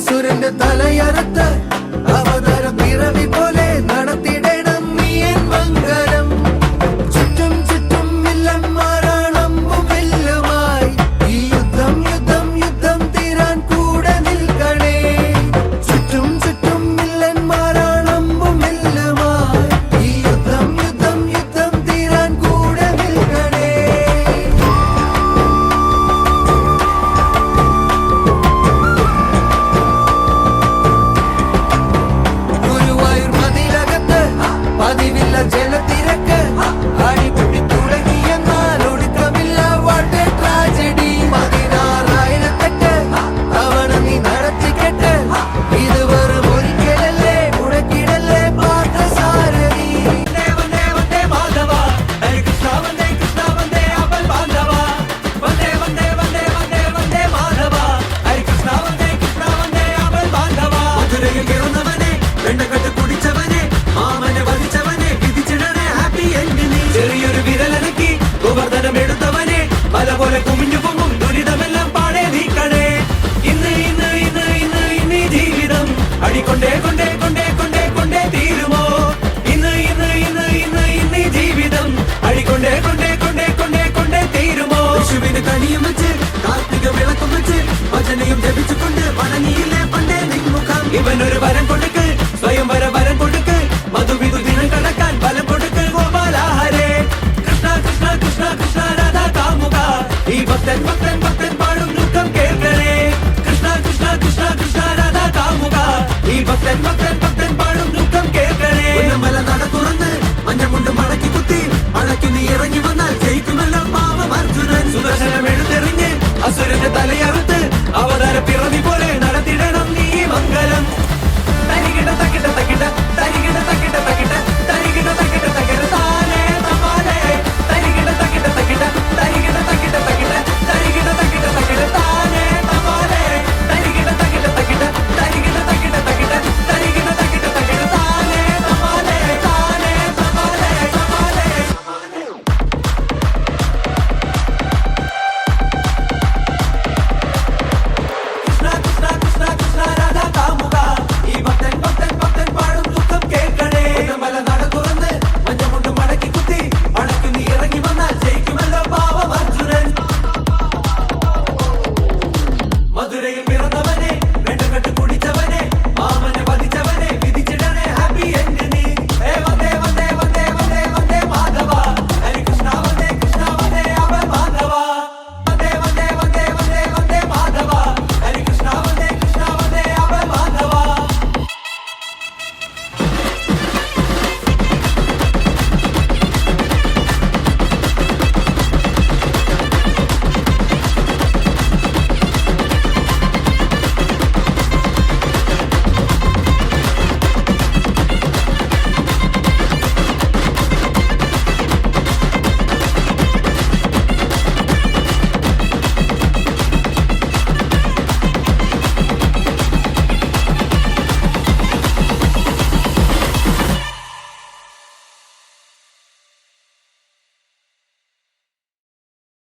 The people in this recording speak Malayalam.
സൂര്യന്റെ തലയറുത്ത് അവതാരം പിറവി പോലെ നടത്തിടണം പല അറുത്ത് അവതാര പിറവി പോലെ നടത്തിടണം നീ മംഗലം. തരികിട തക്കിട തക്കിട തരികിട തക്കിട